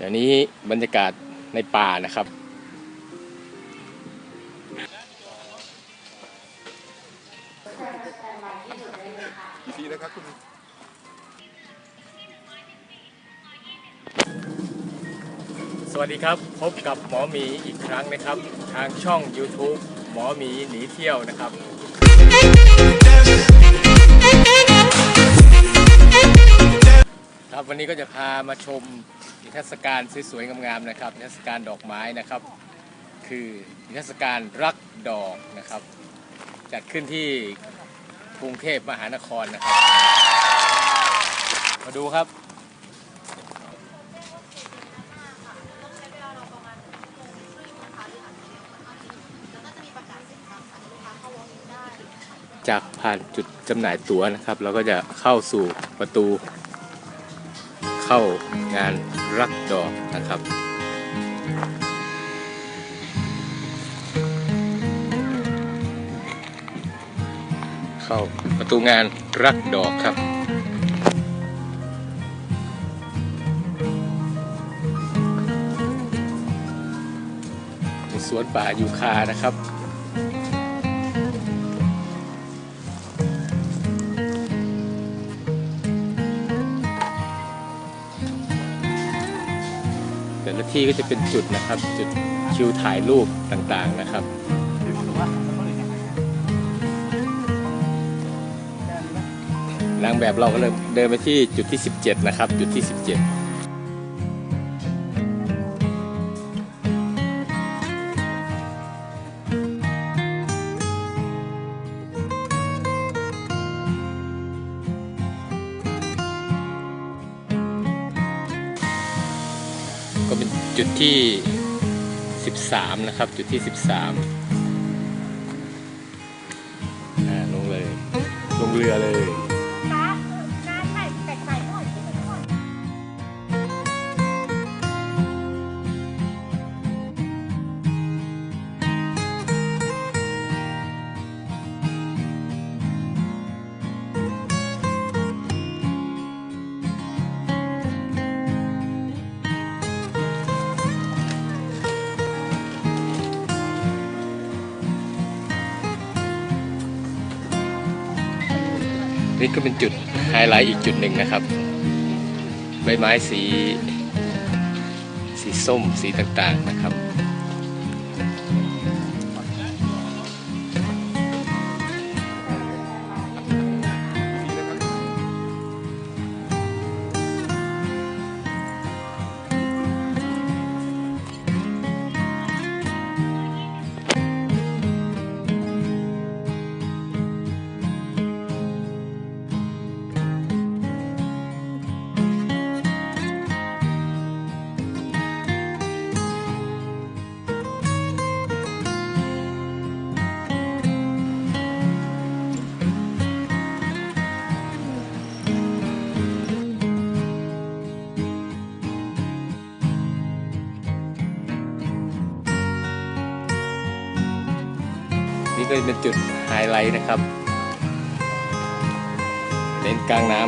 เดี๋ยวนี้บรรยากาศในป่านะครับกี่ปีแล้วครับคุณสวัสดีครับ พบกับหมอหมีอีกครั้งนะครับ ทางช่อง YouTube หมอหมีหนีเที่ยวนะครับ นนี้ก็จะพามาชมนิทรรศการสวยๆงามๆนะครับนิทรรศการดอกไม้นะครับ คือนิทรรศการรักดอกนะครับ จัดขึ้นที่กรุงเทพมหานครนะครับ มาดูครับจากผ่านจุดจำหน่ายตั๋วนะครับ เราก็จะเข้าสู่ประตู เข้างานรักดอกนะครับเข้าประตูงานรักดอกครับในสวนป่ายูคานะครับ แต่ละที่ก็จะเป็นจุดนะครับ จุดคิวถ่ายรูปต่างๆนะครับ นางแบบเราก็เลยเดินไปที่จุดที่ 17 นะครับ จุดที่ 17 จุดที่ 13 นะครับ จุดที่ 13อ่าลงเลย ลงเรือเลย นี่ก็เป็นจุดไฮไลท์อีกจุดหนึ่งนะครับ ใบไม้สี สีส้มสีต่างๆนะครับ ก็เป็นจุดไฮไลท์นะครับ เล่นกลางน้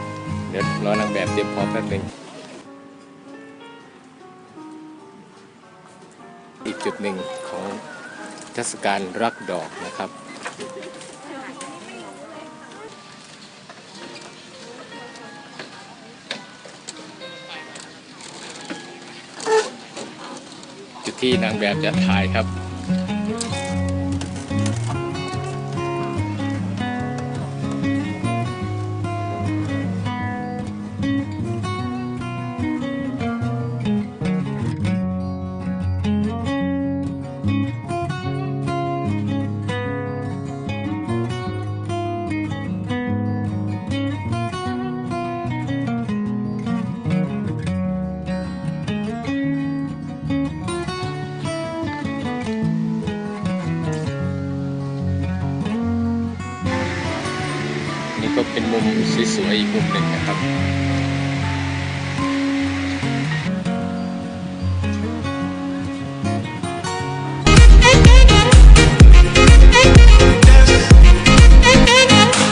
ำเดี๋ยวรอนางแบบเตรียมพร้อมแป๊บนึงอีกจุดหนึ่งของเทศกาลรักดอกนะครับจุดที่นางแบบจะถ่ายครับ เป็นมุมสวยๆอีกมุมหนึ่งนะครับ